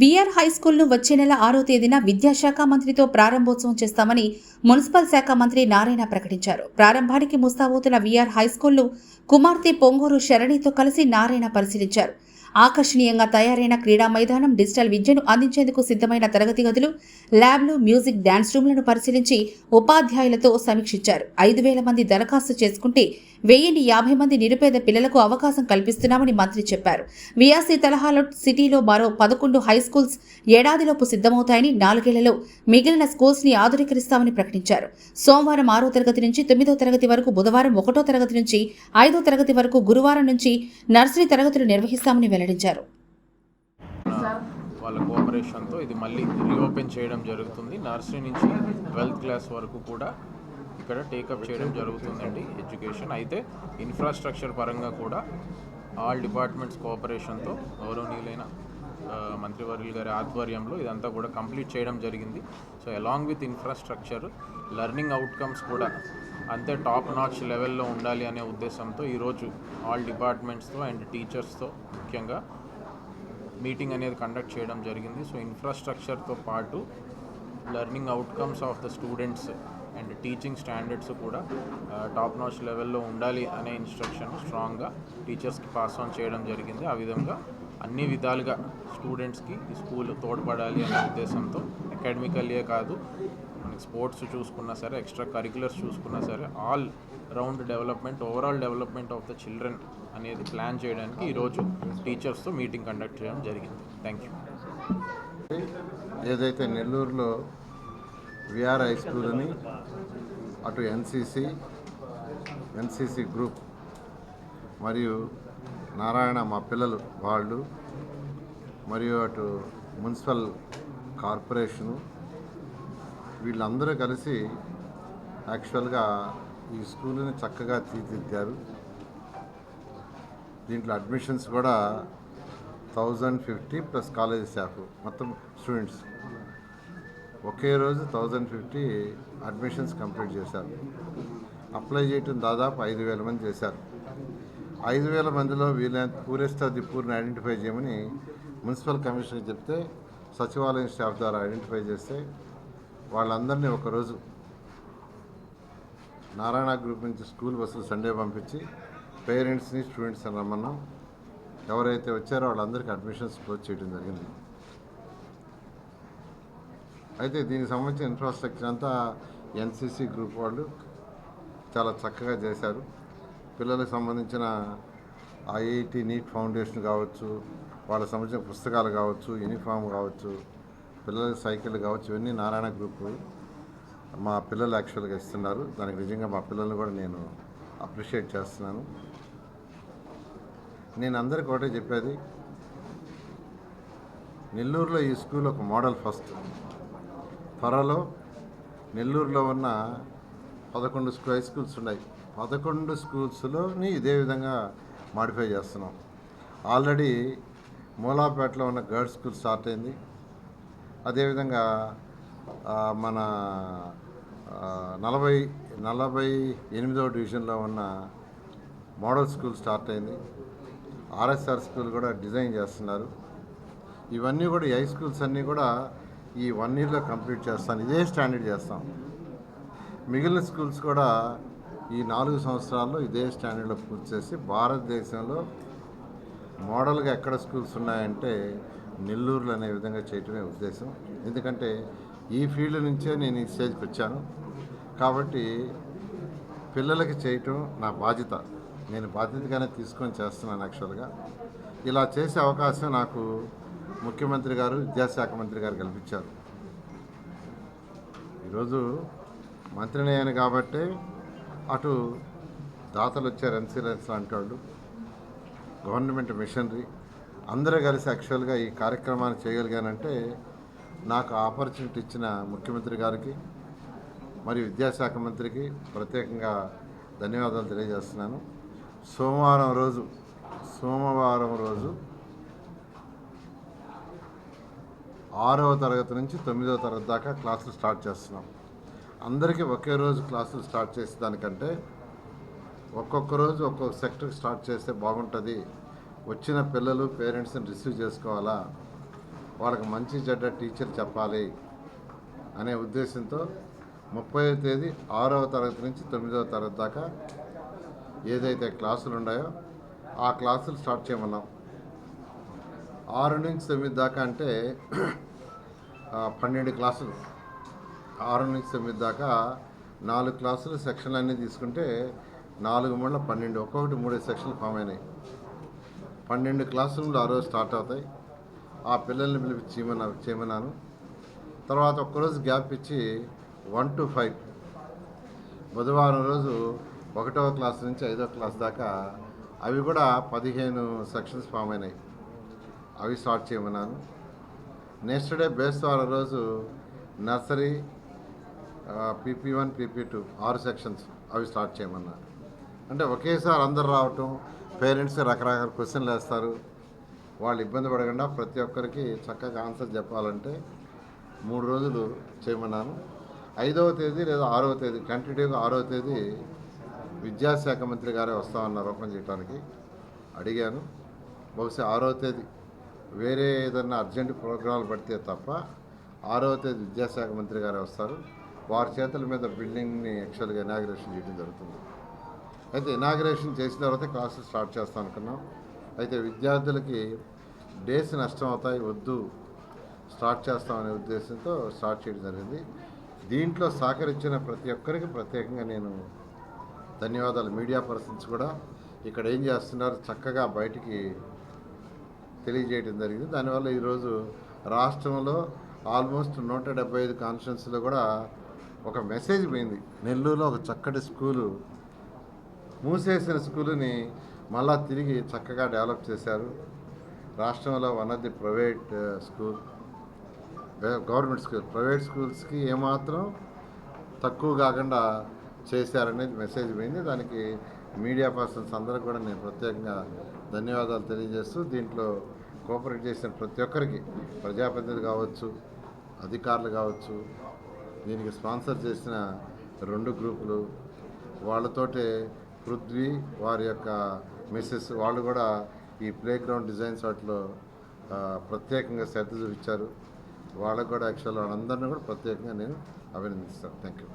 VR హైస్కూల్ను వచ్చే నెల ఆరో తేదీన విద్యాశాఖ మంత్రితో ప్రారంభోత్సవం చేస్తామని మున్సిపల్ శాఖ మంత్రి నారాయణ ప్రకటించారు. ప్రారంభానికి ముస్తాబోతున్న విఆర్ హైస్కూల్ను కుమార్తె పొంగూరు శరణితో కలిసి నారాయణ పరిశీలించారు. ఆకర్షణీయంగా తయారైన క్రీడా మైదానం డిజిటల్ విద్యను అందించేందుకు సిద్ధమైన తరగతి గదులు ల్యాబ్లు మ్యూజిక్ డ్యాన్స్ రూమ్లను పరిశీలించి ఉపాధ్యాయులతో సమీక్షించారు. ఐదు వేల మంది దరఖాస్తు చేసుకుంటే వెయ్యిన్ని యాభై మంది నిరుపేద పిల్లలకు అవకాశం కల్పిస్తున్నామని మంత్రి చెప్పారు. వియాసీ తరహాలో సిటీలో మరో పదకొండు హై స్కూల్స్ ఏడాదిలోపు సిద్ధమవుతాయని నాలుగేళ్ళలో మిగిలిన స్కూల్స్ని ఆధునీకరిస్తామని ప్రకటించారు. సోమవారం ఆరో తరగతి నుంచి తొమ్మిదో తరగతి వరకు బుధవారం ఒకటో తరగతి నుంచి ఐదో తరగతి వరకు గురువారం నుంచి నర్సరీ తరగతులు నిర్వహిస్తామని వెల్లడించారు వాళ్ళ కోఆపరేషన్తో ఇది మళ్ళీ రీఓపెన్ చేయడం జరుగుతుంది. నర్సరీ నుంచి ట్వెల్త్ క్లాస్ వరకు కూడా ఇక్కడ టేకప్ చేయడం జరుగుతుందండి ఎడ్యుకేషన్. అయితే ఇన్ఫ్రాస్ట్రక్చర్ పరంగా కూడా ఆల్ డిపార్ట్మెంట్స్ కోఆపరేషన్తో గౌరవనీయులైన మంత్రివర్యులు గారి ఆధ్వర్యంలో ఇదంతా కూడా కంప్లీట్ చేయడం జరిగింది. So along with infrastructure learning outcomes కూడా అంతే టాప్ నాచ్ లెవెల్లో ఉండాలి అనే ఉద్దేశంతో ఈరోజు ఆల్ డిపార్ట్మెంట్స్తో అండ్ టీచర్స్తో ముఖ్యంగా మీటింగ్ అనేది కండక్ట్ చేయడం జరిగింది. సో ఇన్ఫ్రాస్ట్రక్చర్తో పాటు learning outcomes of the students and teaching standards కూడా టాప్ నాచ్ లెవెల్లో ఉండాలి అనే ఇన్స్ట్రక్షన్ స్ట్రాంగ్గా టీచర్స్కి పాస్ ఆన్ చేయడం జరిగింది. ఆ విధంగా అన్ని విధాలుగా స్టూడెంట్స్కి స్కూల్ తోడ్పడాలి అనే ఉద్దేశంతో అకాడమికల్యే కాదు మనకి స్పోర్ట్స్ చూసుకున్నా సరే ఎక్స్ట్రా కరికులర్స్ చూసుకున్నా సరే all round development overall development of the children అనేది ప్లాన్ చేయడానికి ఈరోజు టీచర్స్తో మీటింగ్ కండక్ట్ చేయడం జరిగింది. Thank you. ఏదైతే నెల్లూరులో విఆర్ హై స్కూల్ని అటు ఎన్సిసి ఎన్సిసి గ్రూప్ మరియు నారాయణ మా పిల్లలు వాళ్ళు మరియు అటు మున్సిపల్ కార్పొరేషను వీళ్ళందరూ కలిసి యాక్చువల్గా ఈ స్కూల్ని చక్కగా తీర్చిదిద్దారు. దీంట్లో అడ్మిషన్స్ కూడా thousand fifty plus college staff మొత్తం స్టూడెంట్స్. ఒకే రోజు థౌజండ్ ఫిఫ్టీ అడ్మిషన్స్ కంప్లీట్ చేశారు. అప్లై చేయటం దాదాపు ఐదు వేల మంది చేశారు. ఐదు వేల మందిలో వీళ్ళ పూరేస్తా ఆఫ్ ఐడెంటిఫై చేయమని మున్సిపల్ కమిషనర్ చెప్తే సచివాలయం స్టాఫ్ ద్వారా ఐడెంటిఫై చేస్తే వాళ్ళందరినీ ఒకరోజు నారాయణ గ్రూప్ నుంచి స్కూల్ బస్సులు సండే పంపించి పేరెంట్స్ని స్టూడెంట్స్ని రమ్మన్నాం. ఎవరైతే వచ్చారో వాళ్ళందరికీ అడ్మిషన్స్ క్లోజ్ చేయడం జరిగింది. అయితే దీనికి సంబంధించిన ఇన్ఫ్రాస్ట్రక్చర్ అంతా ఎన్సిసి గ్రూప్ వాళ్ళు చాలా చక్కగా చేశారు. పిల్లలకు సంబంధించిన ఐఐటి నీట్ ఫౌండేషన్ కావచ్చు వాళ్ళకి సంబంధించిన పుస్తకాలు కావచ్చు యూనిఫామ్ కావచ్చు పిల్లలకి సైకిల్ కావచ్చు ఇవన్నీ నారాయణ గ్రూప్ మా పిల్లలు యాక్చువల్గా ఇస్తున్నారు. దానికి నిజంగా మా పిల్లల్ని కూడా నేను అప్రిషియేట్ చేస్తున్నాను. నేను అందరికి ఒకటే చెప్పేది నెల్లూరులో ఈ స్కూల్ ఒక మోడల్ ఫస్ట్. త్వరలో నెల్లూరులో ఉన్న పదకొండు స్కూ హై స్కూల్స్ ఉన్నాయి. పదకొండు స్కూల్స్లోని ఇదే విధంగా మాడిఫై చేస్తున్నాం. ఆల్రెడీ మూలాపేటలో ఉన్న గర్ల్స్ స్కూల్ స్టార్ట్ అయింది. అదేవిధంగా మన నలభై నలభై ఎనిమిదవ డివిజన్లో ఉన్న మోడల్ స్కూల్ స్టార్ట్ అయింది. ఆర్ఎస్ఆర్ స్కూల్ కూడా డిజైన్ చేస్తున్నారు. ఇవన్నీ కూడా హై స్కూల్స్ అన్నీ కూడా ఈ వన్ ఇయర్లో కంప్లీట్ చేస్తాను ఇదే స్టాండర్డ్ చేస్తాం. మిగిలిన స్కూల్స్ కూడా ఈ నాలుగు సంవత్సరాల్లో ఇదే స్టాండర్డ్లో పూర్తి చేసి భారతదేశంలో మోడల్గా ఎక్కడ స్కూల్స్ ఉన్నాయంటే నెల్లూరులో అనే విధంగా చేయటమే ఉద్దేశం. ఎందుకంటే ఈ ఫీల్డ్ నుంచే నేను ఈ స్టేజ్కి వచ్చాను. కాబట్టి పిల్లలకి చేయటం నా బాధ్యత. నేను బాధ్యతగానే తీసుకొని చేస్తున్నాను యాక్చువల్గా. ఇలా చేసే అవకాశం నాకు ముఖ్యమంత్రి గారు విద్యాశాఖ మంత్రి గారు కల్పించారు. ఈరోజు మంత్రిని అయ్యాను కాబట్టి అటు దాతలు వచ్చారు ఎన్సీలెన్స్ లాంటి వాళ్ళు గవర్నమెంట్ మిషనరీ అందరూ కలిసి యాక్చువల్గా ఈ కార్యక్రమాన్ని చేయగలిగానంటే నాకు ఆపర్చునిటీ ఇచ్చిన ముఖ్యమంత్రి గారికి మరియు విద్యాశాఖ మంత్రికి ప్రత్యేకంగా ధన్యవాదాలు తెలియజేస్తున్నాను. సోమవారం రోజు సోమవారం రోజు ఆరవ తరగతి నుంచి తొమ్మిదవ తరగతి దాకా క్లాసులు స్టార్ట్ చేస్తున్నాం. అందరికీ ఒకే రోజు క్లాసులు స్టార్ట్ చేసే దానికంటే ఒక్కొక్క రోజు ఒక్కొక్క సెక్టర్కి స్టార్ట్ చేస్తే బాగుంటుంది. వచ్చిన పిల్లలు పేరెంట్స్ని రిసీవ్ చేసుకోవాలా? వాళ్ళకి మంచి చెడ్డ టీచర్ చెప్పాలి అనే ఉద్దేశంతో ముప్పై తేదీ ఆరవ తరగతి నుంచి తొమ్మిదవ తరగతి దాకా ఏదైతే క్లాసులు ఉన్నాయో ఆ క్లాసులు స్టార్ట్ చేయమన్నాం. ఆరు నుంచి తొమ్మిది దాకా అంటే పన్నెండు క్లాసులు. ఆరు నుంచి తొమ్మిది దాకా నాలుగు క్లాసులు సెక్షన్లు అన్నీ తీసుకుంటే నాలుగు మూడు పన్నెండు ఒక్కొక్కటి మూడు సెక్షన్లు ఫామ్ అయినాయి. పన్నెండు క్లాస్ రూమ్లు ఆ రోజు స్టార్ట్ అవుతాయి. ఆ పిల్లల్ని పిలిపి చేయమన్నా చేయమన్నాను తర్వాత ఒక్కరోజు గ్యాప్ ఇచ్చి వన్ టు ఫైవ్. బుధవారం రోజు ఒకటవ క్లాస్ నుంచి ఐదవ క్లాస్ దాకా అవి కూడా పదిహేను సెక్షన్స్ ఫామ్ అయినాయి. అవి స్టార్ట్ చేయమన్నాను. నెక్స్ట్ డే బేస్తవారం రోజు nursery PP one PP two ఆరు సెక్షన్స్ అవి స్టార్ట్ చేయమన్నా అంటే ఒకేసారి అందరు రావటం పేరెంట్స్ రకరకాల క్వశ్చన్లు వేస్తారు. వాళ్ళు ఇబ్బంది పడకుండా ప్రతి ఒక్కరికి చక్కగా ఆన్సర్ చెప్పాలంటే మూడు రోజులు చేయమన్నాను. ఐదవ తేదీ లేదా ఆరవ తేదీ కంటిన్యూగా ఆరవ తేదీ విద్యాశాఖ మంత్రి గారే వస్తామన్నారు ఓపెన్ చేయడానికి అడిగాను. బహుశా ఆరవ తేదీ వేరే ఏదన్నా అర్జెంట్ ప్రోగ్రాంలు పడితే తప్ప ఆరవ తేదీ విద్యాశాఖ మంత్రి గారే వస్తారు. వారి చేతుల మీద బిల్డింగ్ని యాక్చువల్గా ఇనాగ్రేషన్ చేయడం జరుగుతుంది. అయితే ఇనాగ్రేషన్ చేసిన తర్వాత క్లాసెస్ స్టార్ట్ చేస్తాం అనుకున్నాం. అయితే విద్యార్థులకి డేస్ నష్టం అవుతాయి వద్దు స్టార్ట్ చేస్తామనే ఉద్దేశంతో స్టార్ట్ చేయడం జరిగింది. దీంట్లో సహకరించిన ప్రతి ఒక్కరికి ప్రత్యేకంగా నేను ధన్యవాదాలు. మీడియా పర్సన్స్ కూడా ఇక్కడ ఏం చేస్తున్నారు చక్కగా బయటికి తెలియజేయడం జరిగింది. దానివల్ల ఈరోజు రాష్ట్రంలో ఆల్మోస్ట్ నూట డెబ్బై ఐదు కాన్స్టిట్యున్సీలో కూడా ఒక మెసేజ్ పోయింది. నెల్లూరులో ఒక చక్కటి స్కూలు మూసేసిన స్కూలుని మళ్ళా తిరిగి చక్కగా డెవలప్ చేశారు. రాష్ట్రంలో one of the private school government school private స్కూల్స్కి ఏమాత్రం తక్కువ కాకుండా చేశారనేది మెసేజ్ పోయింది. దానికి మీడియా పర్సన్స్ అందరూ కూడా నేను ప్రత్యేకంగా ధన్యవాదాలు తెలియజేస్తూ దీంట్లో కోఆపరేట్ చేసిన ప్రతి ఒక్కరికి ప్రజాప్రతినిధులు కావచ్చు అధికారులు కావచ్చు దీనికి స్పాన్సర్ చేసిన రెండు గ్రూపులు వాళ్ళతోటే పృథ్వీ వారి యొక్క మిస్సెస్ వాళ్ళు కూడా ఈ ప్లే గ్రౌండ్ డిజైన్స్ వాటిలో ప్రత్యేకంగా శ్రద్ధ చూపించారు. వాళ్ళకు కూడా యాక్చువల్ వాళ్ళందరినీ కూడా ప్రత్యేకంగా నేను అభినందిస్తాను. Thank you